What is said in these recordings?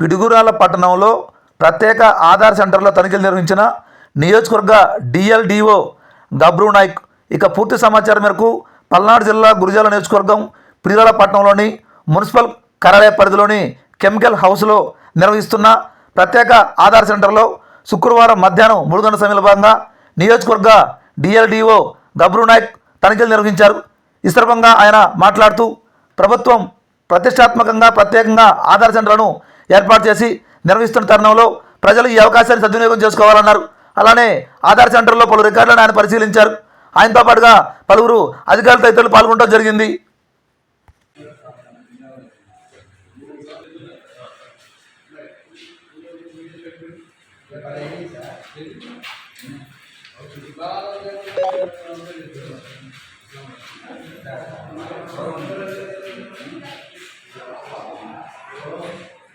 పిడుగురాల పట్టణంలో ప్రత్యేక ఆధార్ సెంటర్లో తనిఖీలు నిర్వహించిన నియోజకవర్గ డిఎల్డిఓ గబ్రూ నాయక్. ఇక పూర్తి సమాచారం మేరకు పల్నాడు జిల్లా గురిజాల నియోజకవర్గం పిడుగురాల పట్టణంలోని మున్సిపల్ కార్యాలయ పరిధిలోని కెమికల్ హౌస్లో నిర్వహిస్తున్న ప్రత్యేక ఆధార్ సెంటర్లో శుక్రవారం మధ్యాహ్నం మూడు గంటల సమయంలో భాగంగా నియోజకవర్గ డిఎల్డిఓ గబ్రూ నాయక్ తనిఖీలు నిర్వహించారు. ఈ సందర్భంగా ఆయన మాట్లాడుతూ ప్రభుత్వం ప్రతిష్టాత్మకంగా ప్రత్యేకంగా ఆధార్ సెంటర్లను ఏర్పాటు చేసి నిర్వహిస్తున్న తరుణంలో ప్రజలు ఈ అవకాశాన్ని సద్వినియోగం చేసుకోవాలన్నారు. అలానే ఆధార్ సెంటర్లో పలు రికార్డులను ఆయన పరిశీలించారు. ఆయనతో పాటుగా పలువురు అధికారులు తదితరులు పాల్గొనడం జరిగింది.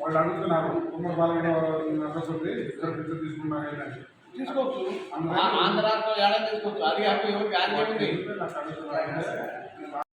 వాళ్ళు అడుగుతున్నారు కుమ్మర్ బాలగడ అడ్రస్ ఉంది ఇక్కడ పిక్చర్ తీసుకున్నారు ఏంటంటే తీసుకోవచ్చు ఆ- ఆంధ్ర ఏడాది తీసుకోవచ్చు అది అప్పుడు ఎవరికి